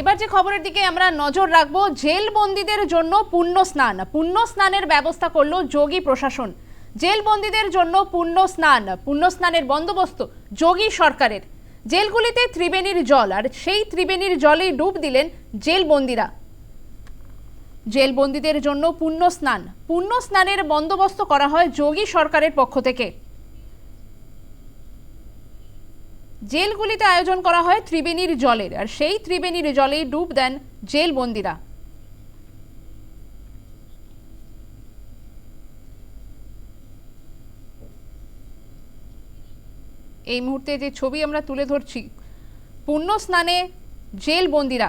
এবার যে খবরের দিকে আমরা নজর রাখব জেল বন্দীদের জন্য পুণ্য স্নান। পুণ্য স্নানের ব্যবস্থা করল যোগী প্রশাসন। জেল বন্দীদের জন্য পুণ্য স্নান। পুণ্য স্নানের বন্দোবস্ত যোগী সরকারের। জেলগুলিতে ত্রিবেণীর জল, আর সেই ত্রিবেণীর জলেই ডুব দিলেন জেল বন্দীরা জেল বন্দীদের জন্য পুণ্য স্নান। পুণ্য স্নানের বন্দোবস্ত করা হয় যোগী সরকারের পক্ষ থেকে। জেলগুলিতে আয়োজন করা হয় ত্রিবেণীর জলের আর সেই ত্রিবেণীর জলেই ডুব দেন জেল বন্দিরা এই মুহূর্তে যে ছবি আমরা তুলে ধরছি পূর্ণ স্নানে জেল বন্দীরা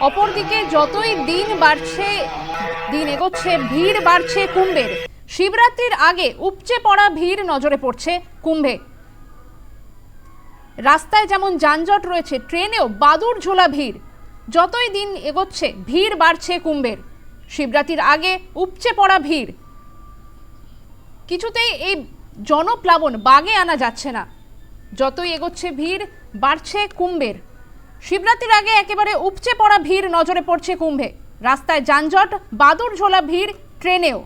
অপরদিকে যতই দিন বাড়ছে, দিন এগোচ্ছে, ভিড় বাড়ছে কুম্ভের। শিবরাত্রির আগে উপচে পড়া ভিড় নজরে পড়ছে কুম্ভে। রাস্তায় যেমন যানজট রয়েছে, ট্রেনেও বাদুর ঝোলা ভিড়। যতই দিন এগোচ্ছে, ভিড় বাড়ছে কুম্ভের। শিবরাত্রির আগে উপচে পড়া ভিড়। কিছুতেই এই জনপ্লাবন বাগে আনা যাচ্ছে না। যতই এগোচ্ছে, ভিড় বাড়ছে কুম্ভের। শিবরাত্রির আগে একেবারে উপচে পড়া ভিড় নজরে পড়ছে কুম্ভে। রাস্তায় যানজট বাদুর ঝোলা ভিড়, ট্রেনেও।